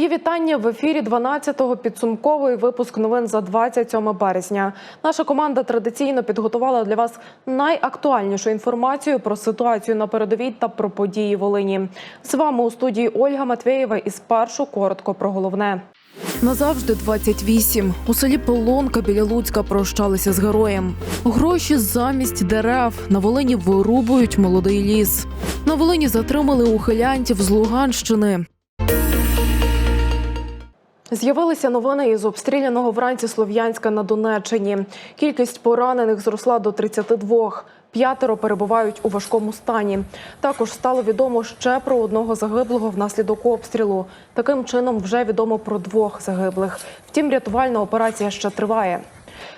Мої вітання в ефірі 12-го підсумковий випуск новин за 27 березня. Наша команда традиційно підготувала для вас найактуальнішу інформацію про ситуацію на передовій та про події Волині. З вами у студії Ольга Матвєєва і спершу коротко про головне. Назавжди 28. У селі Полонка біля Луцька прощалися з героєм. Гроші замість дерев. На Волині вирубують молодий ліс. На Волині затримали ухилянтів з Луганщини. З'явилися новини із обстріляного вранці Слов'янська на Донеччині. Кількість поранених зросла до 32. П'ятеро перебувають у важкому стані. Також стало відомо ще про одного загиблого внаслідок обстрілу. Таким чином, вже відомо про двох загиблих. Втім, рятувальна операція ще триває.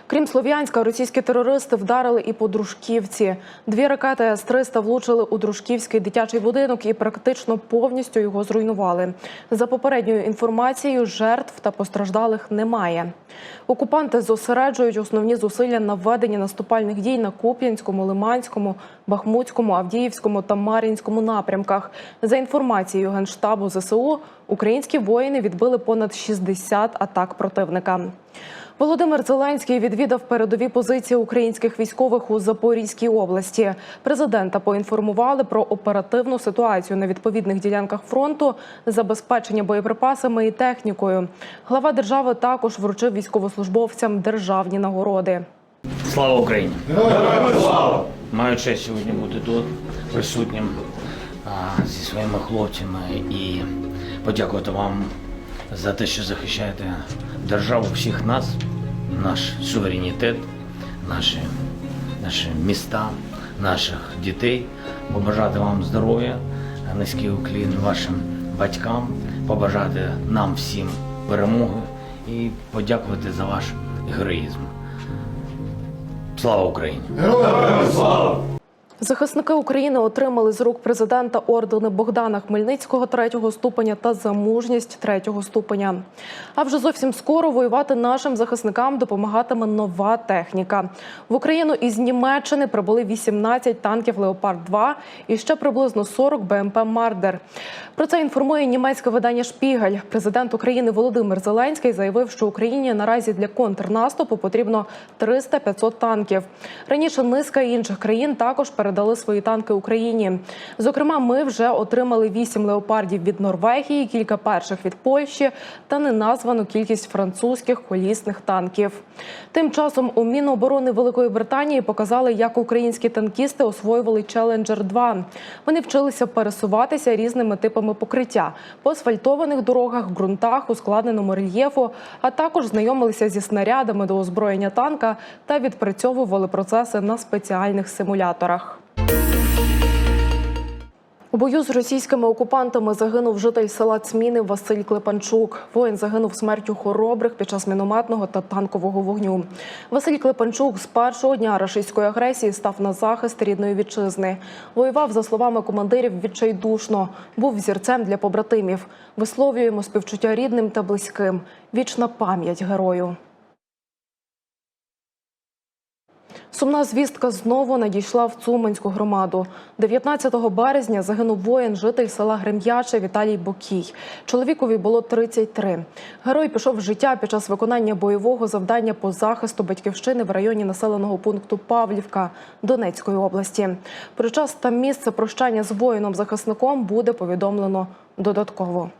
Крім Слов'янська, російські терористи вдарили і по Дружківці. Дві ракети С-300 влучили у Дружківський дитячий будинок і практично повністю його зруйнували. За попередньою інформацією, жертв та постраждалих немає. Окупанти зосереджують основні зусилля на введенні наступальних дій на Куп'янському, Лиманському, Бахмутському, Авдіївському та Мар'їнському напрямках. За інформацією Генштабу ЗСУ, українські воїни відбили понад 60 атак противника. Володимир Зеленський відвідав передові позиції українських військових у Запорізькій області. Президента поінформували про оперативну ситуацію на відповідних ділянках фронту, забезпечення боєприпасами і технікою. Глава держави також вручив військовослужбовцям державні нагороди. Слава Україні! Маю честь сьогодні бути тут присутнім а, зі своїми хлопцями і подякувати вам за те, що захищаєте державу всіх нас, наш суверенітет, наші, наші міста, наших дітей. Побажати вам здоров'я, низький уклін вашим батькам, побажати нам всім перемоги і подякувати за ваш героїзм. Слава Україні! Захисники України отримали з рук президента ордени Богдана Хмельницького третього ступеня та за мужність третього ступеня. А вже зовсім скоро воювати нашим захисникам допомагатиме нова техніка. В Україну із Німеччини прибули 18 танків Леопард 2 і ще приблизно 40 БМП Мардер. Про це інформує німецьке видання Шпігель. Президент України Володимир Зеленський заявив, що Україні наразі для контрнаступу потрібно 300-500 танків. Раніше низка інших країн також передали свої танки Україні. Зокрема, ми вже отримали 8 леопардів від Норвегії, кілька перших від Польщі та неназвану кількість французьких колісних танків. Тим часом у Міноборони Великої Британії показали, як українські танкісти освоювали Челенджер 2 Вони вчилися пересуватися різними типами покриття по асфальтованих дорогах, ґрунтах, ускладненому рельєфу, а також знайомилися зі снарядами до озброєння танка та відпрацьовували процеси на спеціальних симуляторах. У бою з російськими окупантами загинув житель села Цміни Василь Клепанчук. Воїн загинув смертю хоробрих під час мінометного та танкового вогню. Василь Клепанчук з першого дня рашистської агресії став на захист рідної вітчизни. Воював, за словами командирів, відчайдушно. Був взірцем для побратимів. Висловлюємо співчуття рідним та близьким. Вічна пам'ять герою. Сумна звістка знову надійшла в Цуманську громаду. 19 березня загинув воїн, житель села Грем'яче Віталій Бокій. Чоловікові було 33. Герой пішов з життя під час виконання бойового завдання по захисту батьківщини в районі населеного пункту Павлівка Донецької області. Про час та місце прощання з воїном-захисником буде повідомлено додатково.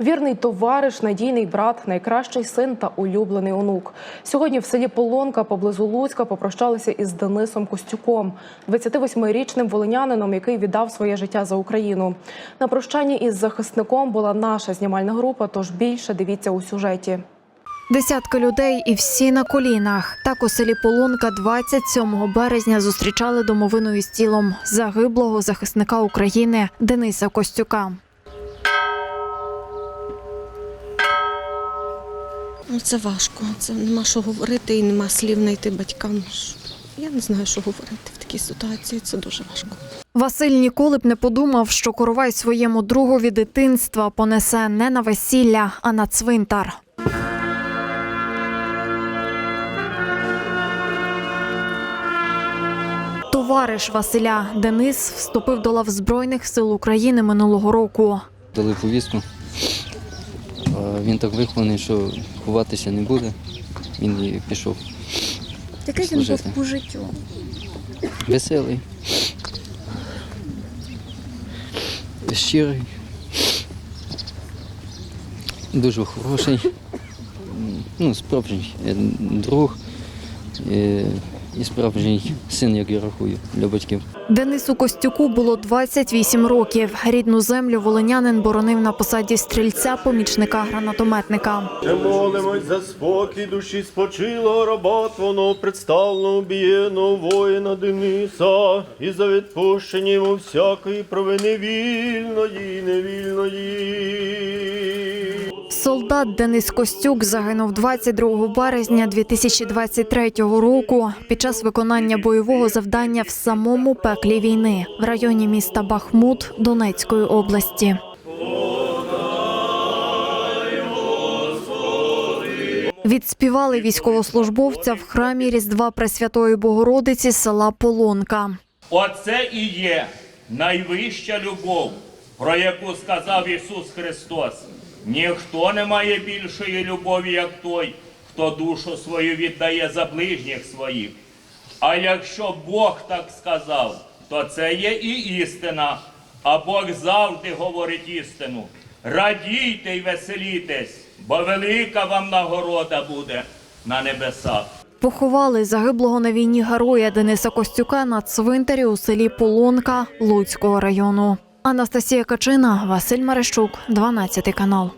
Вірний товариш, надійний брат, найкращий син та улюблений онук. Сьогодні в селі Полонка поблизу Луцька попрощалися із Денисом Костюком, 28-річним волинянином, який віддав своє життя за Україну. На прощанні із захисником була наша знімальна група. Тож більше дивіться у сюжеті. Десятки людей і всі на колінах. Так у селі Полонка 27 березня зустрічали домовину із тілом загиблого захисника України Дениса Костюка. Це важко. Це нема що говорити і нема слів знайти батькам. Я не знаю, що говорити в такій ситуації. Це дуже важко. Василь ніколи б не подумав, що коровай своєму другові дитинства понесе не на весілля, а на цвинтар. Товариш Василя Денис вступив до лав Збройних сил України минулого року. Дали повістку. Він так вихований, що ховатися не буде. Він і пішов. Який він був по життю? Веселий. Щирий. Дуже хороший. Ну, справжній е, друг е, і справжній син, як я рахую, для батьків. Денису Костюку було 28 років. Рідну землю волинянин боронив на посаді стрільця помічника гранатометника. Молимось за спокій душі спочилого раба твого представленого убієного воїна Дениса і за відпущення йому всякої провини вільної, невільної. Солдат Денис Костюк загинув 22 березня 2023 року під час виконання бойового завдання в самому пеклі війни в районі міста Бахмут Донецької області. Відспівали військовослужбовця в храмі Різдва Пресвятої Богородиці села Полонка. Оце і є найвища любов, про яку сказав Ісус Христос. Ніхто не має більшої любові, як той, хто душу свою віддає за ближніх своїх. А якщо Бог так сказав, то це є і істина, а Бог завжди говорить істину. Радійте й веселітесь, бо велика вам нагорода буде на небесах. Поховали загиблого на війні героя Дениса Костюка на цвинтарі у селі Полонка Луцького району. Анастасія Качина, Василь Марещук, 12 канал.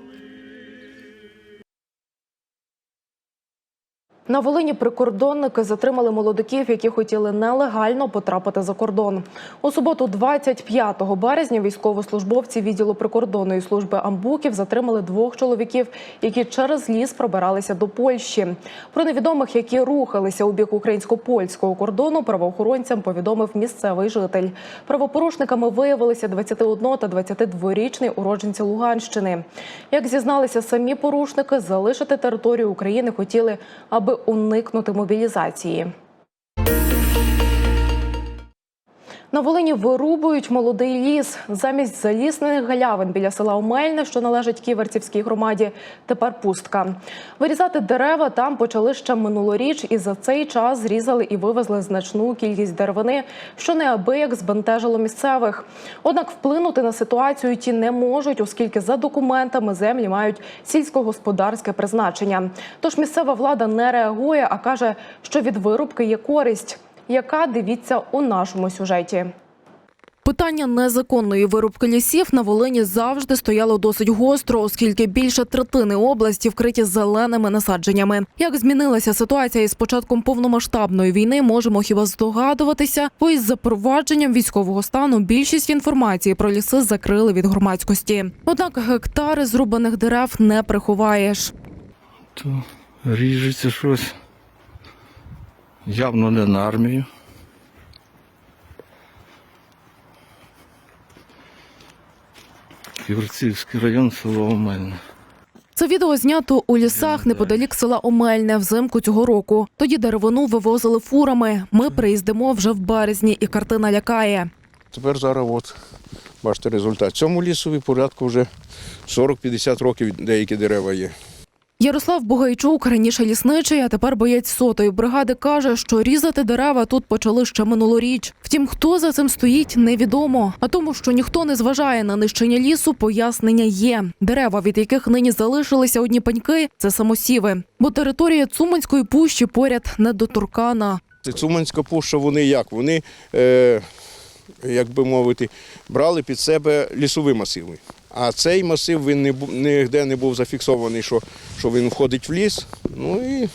На Волині прикордонники затримали молодиків, які хотіли нелегально потрапити за кордон. У суботу, 25 березня, військовослужбовці відділу прикордонної служби Амбуків затримали двох чоловіків, які через ліс пробиралися до Польщі. Про невідомих, які рухалися у бік українсько-польського кордону, правоохоронцям повідомив місцевий житель. Правопорушниками виявилися 21 та 22-річний уродженці Луганщини. Як зізналися самі порушники, залишити територію України хотіли, аби уникнути мобілізації. На Волині вирубують молодий ліс. Замість залісних галявин біля села Омельне, що належить Ківерцівській громаді, тепер пустка. Вирізати дерева там почали ще минулоріч, і за цей час зрізали і вивезли значну кількість деревини, що неабияк збентежило місцевих. Однак вплинути на ситуацію ті не можуть, оскільки за документами землі мають сільськогосподарське призначення. Тож місцева влада не реагує, а каже, що від вирубки є користь. Яка дивіться у нашому сюжеті? Питання незаконної вирубки лісів на Волині завжди стояло досить гостро, оскільки більше третини області вкриті зеленими насадженнями. Як змінилася ситуація із початком повномасштабної війни, можемо хіба здогадуватися, бо із запровадженням військового стану більшість інформації про ліси закрили від громадськості. Однак гектари зрубаних дерев не приховаєш. То ріжеться щось. Явно не на армію. Ківерцівський район, село Омельне. Це відео знято у лісах неподалік села Омельне взимку цього року. Тоді деревину вивозили фурами. Ми приїздимо вже в березні, і картина лякає. Тепер зараз от, бачите результат. Цьому лісові порядку вже 40-50 років деякі дерева є. Ярослав Бугайчук, раніше лісничий, а тепер боєць сотої бригади, каже, що різати дерева тут почали ще минулоріч. Втім, хто за цим стоїть, невідомо. А тому, що ніхто не зважає на нищення лісу, пояснення є. Дерева, від яких нині залишилися одні пеньки, це самосіви. Бо територія Цуманської пущі поряд недоторкана. Цуманська пуща, вони як? Вони, е, як би мовити, брали під себе лісові масиви. А цей масив він не, ніде не був зафіксований, що, що він входить в ліс. Ну і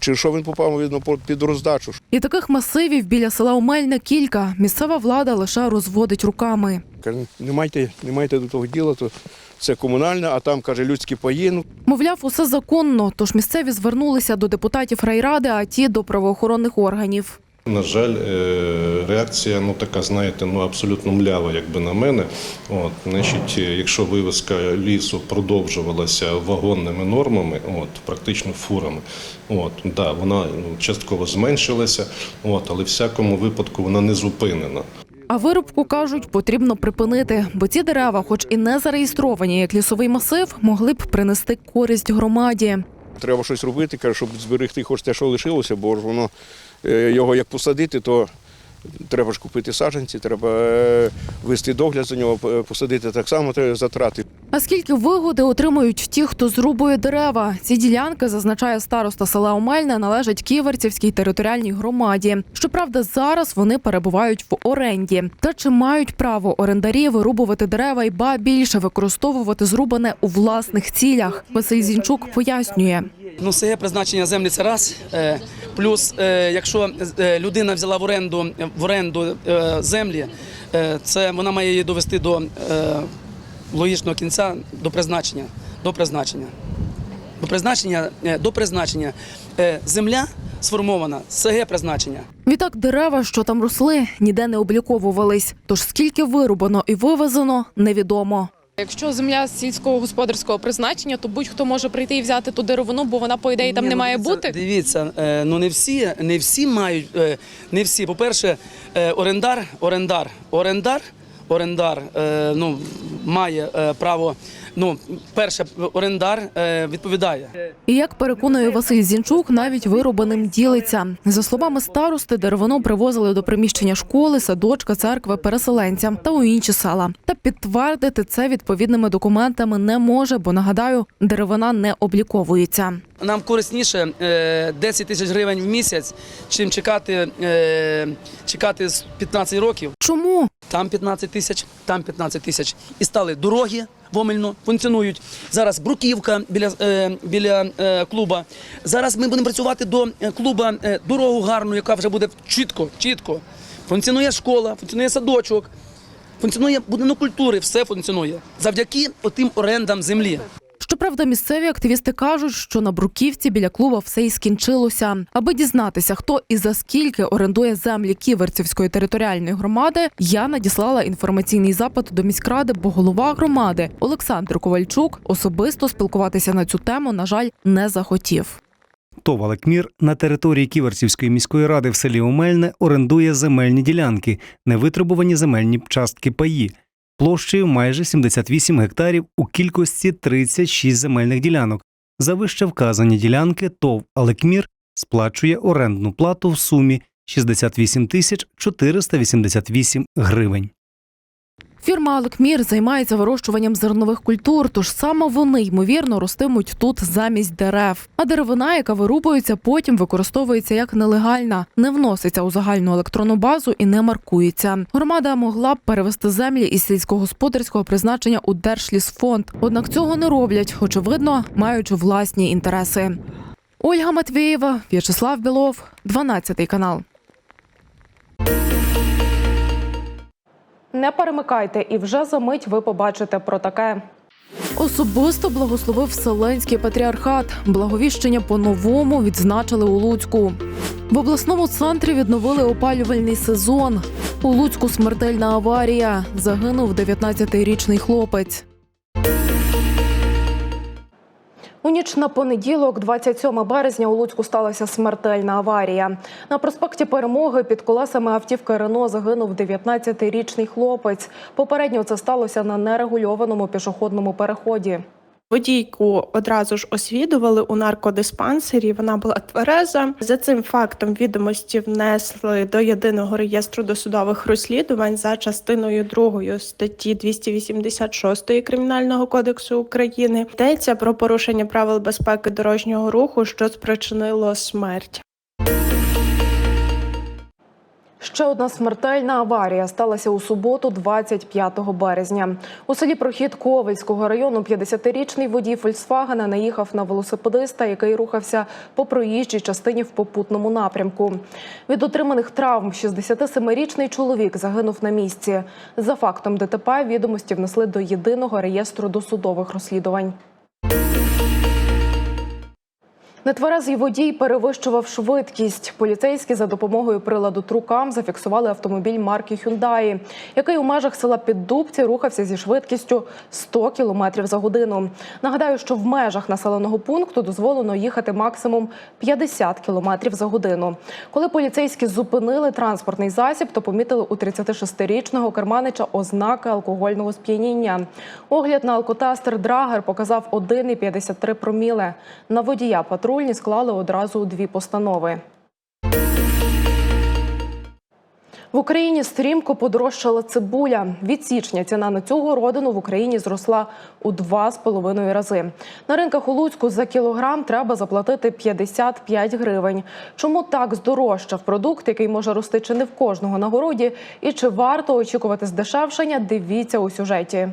чи що він попав видно, під роздачу. І таких масивів біля села Омельне кілька. Місцева влада лише розводить руками. Каже, не майте, не майте до того діла, то це комунальне, а там каже людські паї. Ну, Мовляв, усе законно, тож місцеві звернулися до депутатів райради, а ті до правоохоронних органів. На жаль, е, реакція ну така, знаєте, ну абсолютно млява, якби на мене. От, значить, е, якщо вивезка лісу продовжувалася вагонними нормами, от практично фурами, от да, вона ну, частково зменшилася, от, але в всякому випадку вона не зупинена. А вирубку кажуть, потрібно припинити, бо ці дерева, хоч і не зареєстровані як лісовий масив, могли б принести користь громаді. Треба щось робити, каже, щоб зберегти хоч те, що лишилося, бо ж воно його як посадити, то треба ж купити саджанці, треба е, вести догляд за нього, посадити так само затрати. А скільки вигоди отримують ті, хто зрубує дерева? Ці ділянки, зазначає староста села Омельне, належать Ківерцівській територіальній громаді. Щоправда, зараз вони перебувають в оренді. Та чи мають право орендарі вирубувати дерева і ба більше використовувати зрубане у власних цілях? Василь Зінчук пояснює. Ну, це є призначення землі це раз. Е, Плюс, е, якщо е, людина взяла в оренду в оренду е, землі, е, це вона має її довести до е, логічного кінця, до призначення. До призначення. До призначення, до призначення. Земля сформована, це є призначення. Відтак дерева, що там росли, ніде не обліковувались. Тож скільки вирубано і вивезено, невідомо. Якщо земля сільського господарського призначення, то будь-хто може прийти і взяти ту деревину, бо вона по ідеї там Ні, не ну, має дивіться, бути. Дивіться, е, ну не всі, не всі мають, е, не всі. По-перше, е, орендар, орендар, орендар, орендар е, ну, має е, право. Ну, перше, орендар е, відповідає. І як переконує Василь Зінчук, навіть вирубаним ділиться. За словами старости, деревину привозили до приміщення школи, садочка, церкви, переселенцям та у інші села. Та підтвердити це відповідними документами не може, бо нагадаю, деревина не обліковується. Нам корисніше е, 10 тисяч гривень в місяць, чим чекати, е, чекати з 15 років. Чому? Там 15 тисяч, там 15 тисяч. І стали дороги в Омельну, функціонують. Зараз бруківка біля, е, біля е, клуба. Зараз ми будемо працювати до е, клуба е, дорогу гарну, яка вже буде чітко, чітко. Функціонує школа, функціонує садочок, функціонує будинок культури, все функціонує. Завдяки отим орендам землі. Щоправда, місцеві активісти кажуть, що на бруківці біля клуба все і скінчилося. Аби дізнатися, хто і за скільки орендує землі Ківерцівської територіальної громади, я надіслала інформаційний запит до міськради, бо голова громади Олександр Ковальчук особисто спілкуватися на цю тему, на жаль, не захотів. ТОВ «Алекмір» на території Ківерцівської міської ради в селі Омельне орендує земельні ділянки, невитребувані земельні частки паї, площею майже 78 гектарів у кількості 36 земельних ділянок. За вище вказані ділянки ТОВ «Алекмір» сплачує орендну плату в сумі 68 тисяч 488 гривень. Фірма Алекмір займається вирощуванням зернових культур, тож саме вони ймовірно ростимуть тут замість дерев. А деревина, яка вирубується, потім використовується як нелегальна, не вноситься у загальну електронну базу і не маркується. Громада могла б перевести землі із сільськогосподарського призначення у Держлісфонд. Однак цього не роблять, очевидно, маючи власні інтереси. Ольга Матвієва, В'ячеслав Білов, 12 канал. Не перемикайте, і вже за мить ви побачите про таке. Особисто благословив Вселенський патріархат. Благовіщення по-новому відзначили у Луцьку. В обласному центрі відновили опалювальний сезон. У Луцьку смертельна аварія. Загинув 19-річний хлопець. У ніч на понеділок, 27 березня, у Луцьку сталася смертельна аварія. На проспекті Перемоги під колесами автівки Рено загинув 19-річний хлопець. Попередньо це сталося на нерегульованому пішохідному переході. Водійку одразу ж освідували у наркодиспансері. Вона була твереза. За цим фактом відомості внесли до єдиного реєстру досудових розслідувань за частиною 2 статті 286 кримінального кодексу України. Йдеться про порушення правил безпеки дорожнього руху, що спричинило смерть. Ще одна смертельна аварія сталася у суботу, 25 березня. У селі Прохід Ковельського району 50-річний водій Фольксвагена наїхав на велосипедиста, який рухався по проїжджій частині в попутному напрямку. Від отриманих травм 67-річний чоловік загинув на місці. За фактом ДТП відомості внесли до єдиного реєстру досудових розслідувань. Нетверезий водій перевищував швидкість. Поліцейські за допомогою приладу трукам зафіксували автомобіль марки Hyundai, який у межах села Піддубці рухався зі швидкістю 100 км за годину. Нагадаю, що в межах населеного пункту дозволено їхати максимум 50 км за годину. Коли поліцейські зупинили транспортний засіб, то помітили у 36-річного керманича ознаки алкогольного сп'яніння. Огляд на алкотестер Драгер показав 1,53 проміле. На водія патрульні склали одразу дві постанови. В Україні стрімко подорожчала цибуля. Від січня ціна на цю городину в Україні зросла у два з половиною рази. На ринках у Луцьку за кілограм треба заплатити 55 гривень. Чому так здорожчав продукт, який може рости чи не в кожного на городі, і чи варто очікувати здешевшення? Дивіться у сюжеті.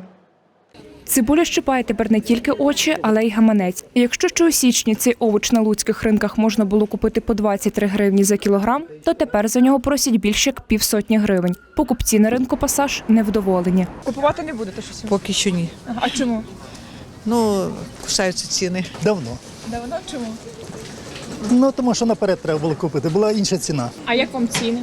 Цибуля щипає тепер не тільки очі, але й гаманець. Якщо ще у січні цей овоч на луцьких ринках можна було купити по 23 гривні за кілограм, то тепер за нього просять більше як півсотні гривень. Покупці на ринку пасаж невдоволені. Купувати не будете щось? Поки що ні. А чому? Ну, кусаються ціни. Давно. Давно чому? Ну тому що наперед треба було купити, була інша ціна. А як вам ціни?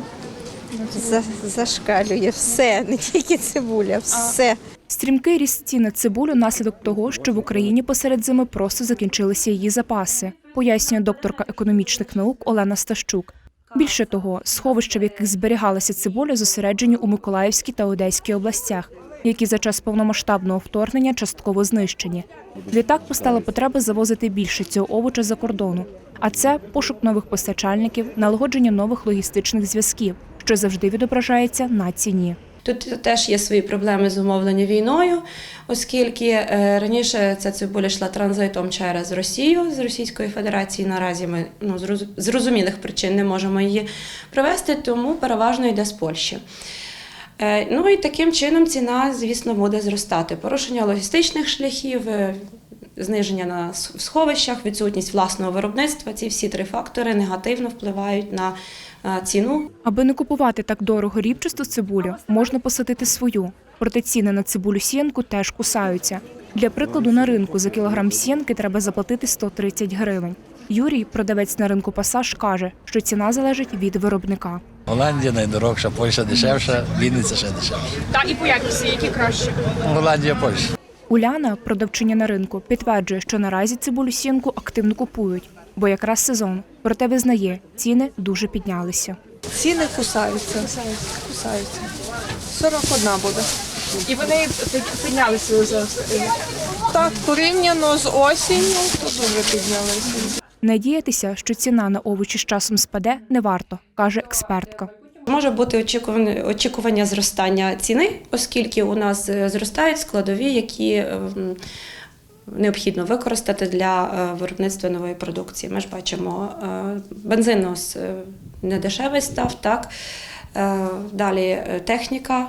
Зашкалює все, не тільки цибуля, все. Стрімкий ріст цін на цибулю наслідок того, що в Україні посеред зими просто закінчилися її запаси, пояснює докторка економічних наук Олена Стащук. Більше того, сховища, в яких зберігалася цибуля, зосереджені у Миколаївській та Одеській областях, які за час повномасштабного вторгнення частково знищені. Відтак постала потреба завозити більше цього овоча за кордону. А це пошук нових постачальників, налагодження нових логістичних зв'язків, що завжди відображається на ціні. Тут теж є свої проблеми з умовлення війною, оскільки е, раніше ця цибуля йшла транзитом через Росію з Російської Федерації. Наразі ми ну, зрозумілих причин не можемо її провести, тому переважно йде з Польщі. Е, Ну і таким чином ціна, звісно, буде зростати. Порушення логістичних шляхів, е, зниження на сховищах, відсутність власного виробництва. Ці всі три фактори негативно впливають на е, ціну. Аби не купувати так дорого рібчасту цибулю, можна посадити свою. Проте ціни на цибулю сіянку теж кусаються. Для прикладу, на ринку за кілограм сіянки треба заплатити 130 гривень. Юрій, продавець на ринку Пасаж, каже, що ціна залежить від виробника. Голландія найдорожча, Польща дешевша, Вінниця ще дешевша. Та і по якості, які краще. Голландія, Польща. Уляна, продавчиня на ринку, підтверджує, що наразі цибулю сіянку активно купують, бо якраз сезон. Проте визнає, ціни дуже піднялися. Ціни кусаються. Кусаються. 41 буде. І вони піднялися за Так, порівняно з осінню, то дуже піднялися. Надіятися, що ціна на овочі з часом спаде, не варто, каже експертка. Може бути очікування, очікування зростання ціни, оскільки у нас е, зростають складові, які е, необхідно використати для е, виробництва нової продукції. Ми ж бачимо, бензин нас е, недешевий став, так. Далі техніка,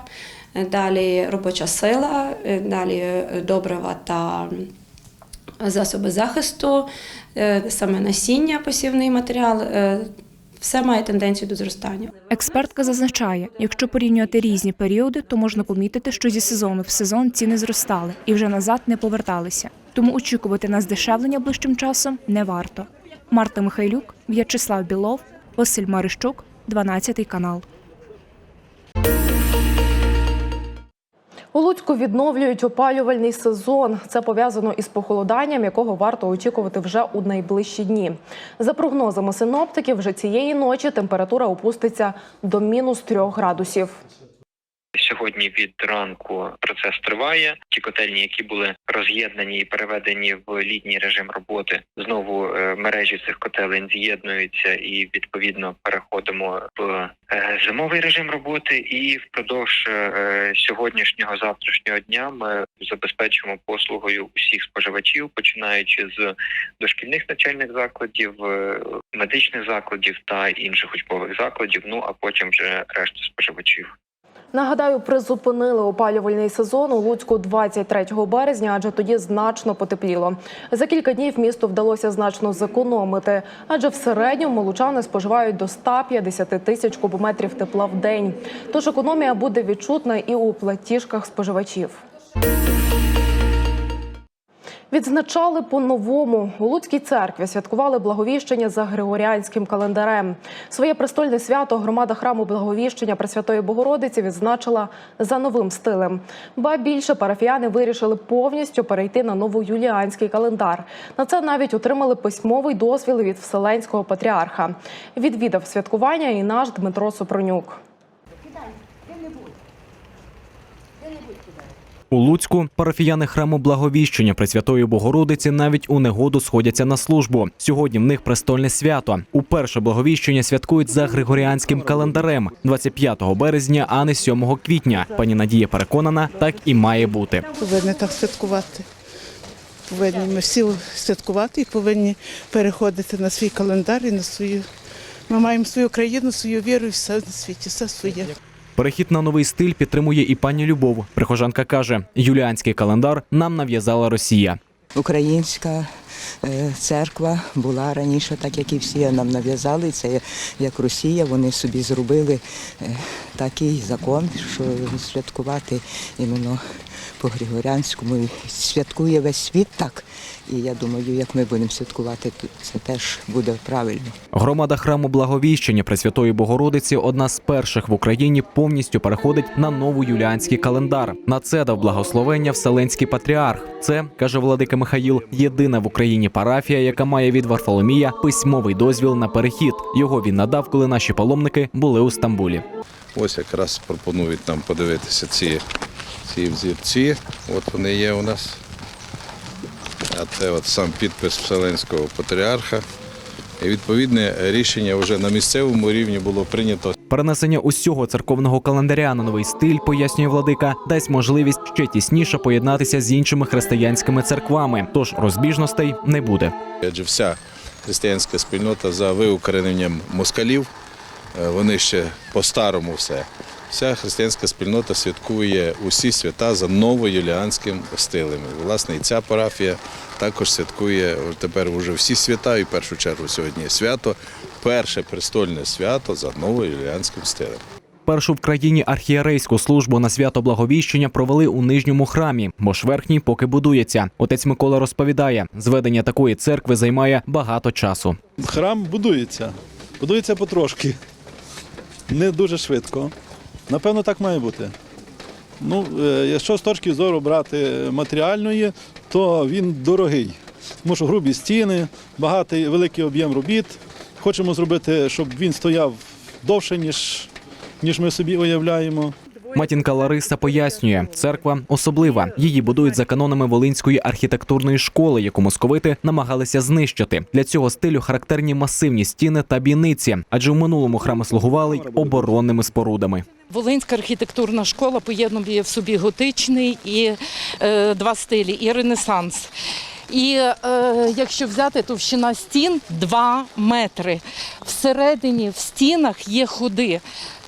далі робоча сила, далі добрива та засоби захисту, саме насіння, посівний матеріал. Все має тенденцію до зростання. Експертка зазначає, якщо порівнювати різні періоди, то можна помітити, що зі сезону в сезон ціни зростали і вже назад не поверталися. Тому очікувати на здешевлення ближчим часом не варто. Марта Михайлюк, В'ячеслав Білов, Василь Марищук, 12 канал. У відновлюють опалювальний сезон. Це пов'язано із похолоданням, якого варто очікувати вже у найближчі дні. За прогнозами синоптиків, вже цієї ночі температура опуститься до мінус трьох градусів. Сьогодні від ранку процес триває. Ті котельні, які були роз'єднані і переведені в літній режим роботи, знову е, мережі цих котелень з'єднуються і відповідно переходимо в е, зимовий режим роботи. І впродовж е, сьогоднішнього завтрашнього дня ми забезпечуємо послугою усіх споживачів, починаючи з дошкільних навчальних закладів, медичних закладів та інших учбових закладів. Ну а потім вже решту споживачів. Нагадаю, призупинили опалювальний сезон у Луцьку 23 березня, адже тоді значно потепліло. За кілька днів місту вдалося значно зекономити, адже в середньому лучани споживають до 150 тисяч кубометрів тепла в день. Тож економія буде відчутна і у платіжках споживачів. Відзначали по-новому. У Луцькій церкві святкували благовіщення за Григоріанським календарем. Своє престольне свято громада храму Благовіщення Пресвятої Богородиці відзначила за новим стилем. Ба більше парафіяни вирішили повністю перейти на новоюліанський календар. На це навіть отримали письмовий дозвіл від Вселенського патріарха. Відвідав святкування і наш Дмитро Сопронюк. У Луцьку парафіяни храму Благовіщення Пресвятої Богородиці навіть у негоду сходяться на службу. Сьогодні в них престольне свято. Уперше благовіщення святкують за григоріанським календарем 25 березня, а не 7 квітня. Пані Надія переконана, так і має бути. Повинні так святкувати. Повинні ми всі святкувати і повинні переходити на свій календар і на свою. Ми маємо свою країну, свою віру і все на світі, все своє. Перехід на новий стиль підтримує і пані Любов. Прихожанка каже: юліанський календар нам нав'язала Росія. Українська церква була раніше, так як і всі нам нав'язали. Це як Росія, вони собі зробили е, такий закон, що святкувати іменно по Григоріанському. І Святкує весь світ так. І я думаю, як ми будемо святкувати, то це теж буде правильно. Громада храму Благовіщення Пресвятої Богородиці одна з перших в Україні повністю переходить на новоюліанський календар. На це дав благословення Вселенський патріарх. Це каже Владика Михаїл, єдина в Україні парафія, яка має від Варфоломія письмовий дозвіл на перехід. Його він надав, коли наші паломники були у Стамбулі. Ось якраз пропонують нам подивитися ці, ці взірці. От вони є у нас. А це от сам підпис Вселенського патріарха. Відповідне рішення вже на місцевому рівні було прийнято. Перенесення усього церковного календаря на новий стиль, пояснює владика, дасть можливість ще тісніше поєднатися з іншими християнськими церквами. Тож розбіжностей не буде. Адже вся християнська спільнота за виукорененням москалів, е, вони ще по-старому все. Вся християнська спільнота святкує усі свята за новоюліанським стилем. Власне, і ця парафія також святкує тепер вже всі свята, і в першу чергу сьогодні свято, перше престольне свято за новоюліанським стилем. Першу в країні архієрейську службу на свято Благовіщення провели у нижньому храмі, бо ж верхній поки будується. Отець Микола розповідає, зведення такої церкви займає багато часу. Храм будується. Будується потрошки. Не дуже швидко. Напевно, так має бути. Ну, е, якщо з точки зору брати матеріальної, то він дорогий. Тому що грубі стіни, багатий великий об'єм робіт. Хочемо зробити, щоб він стояв довше, ніж, ніж ми собі уявляємо. Матінка Лариса пояснює, церква особлива. Її будують за канонами Волинської архітектурної школи, яку московити намагалися знищити. Для цього стилю характерні масивні стіни та бійниці, адже в минулому храми слугували й оборонними спорудами. Волинська архітектурна школа поєднує в собі готичний і е, два стилі, і ренесанс. І е, якщо взяти товщина стін 2 метри. Всередині в стінах є ходи.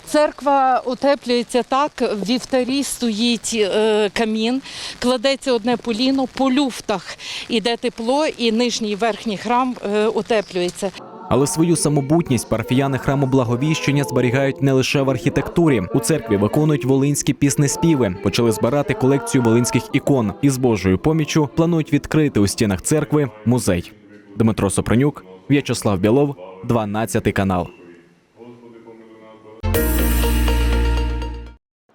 Церква утеплюється так, в вівтарі стоїть е, камін, кладеться одне поліно, по люфтах іде тепло, і нижній і верхній храм е, утеплюється. Але свою самобутність парафіяни храму Благовіщення зберігають не лише в архітектурі. У церкві виконують волинські піснеспіви, почали збирати колекцію волинських ікон і з Божою поміччю планують відкрити у стінах церкви музей. Дмитро Сопронюк, В'ячеслав Білов, 12 канал.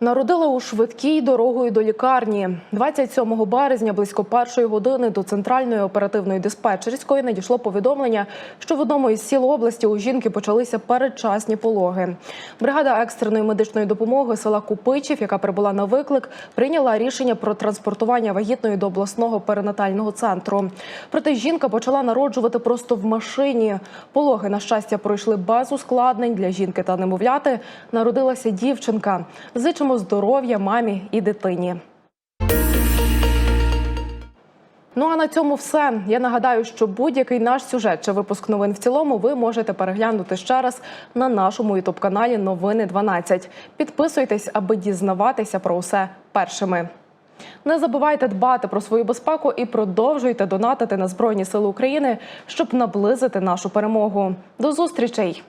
Народила у швидкій дорогою до лікарні. 27 березня близько першої години до центральної оперативної диспетчерської надійшло повідомлення, що в одному із сіл області у жінки почалися передчасні пологи. Бригада екстреної медичної допомоги села Купичів, яка прибула на виклик, прийняла рішення про транспортування вагітної до обласного перинатального центру. Проте жінка почала народжувати просто в машині. Пологи на щастя пройшли без ускладнень для жінки та немовляти. Народилася дівчинка. Зичимо здоров'я мамі і дитині. Ну а на цьому все. Я нагадаю, що будь-який наш сюжет чи випуск новин в цілому ви можете переглянути ще раз на нашому ютуб-каналі Новини 12. Підписуйтесь, аби дізнаватися про усе першими. Не забувайте дбати про свою безпеку і продовжуйте донатити на Збройні Сили України, щоб наблизити нашу перемогу. До зустрічей!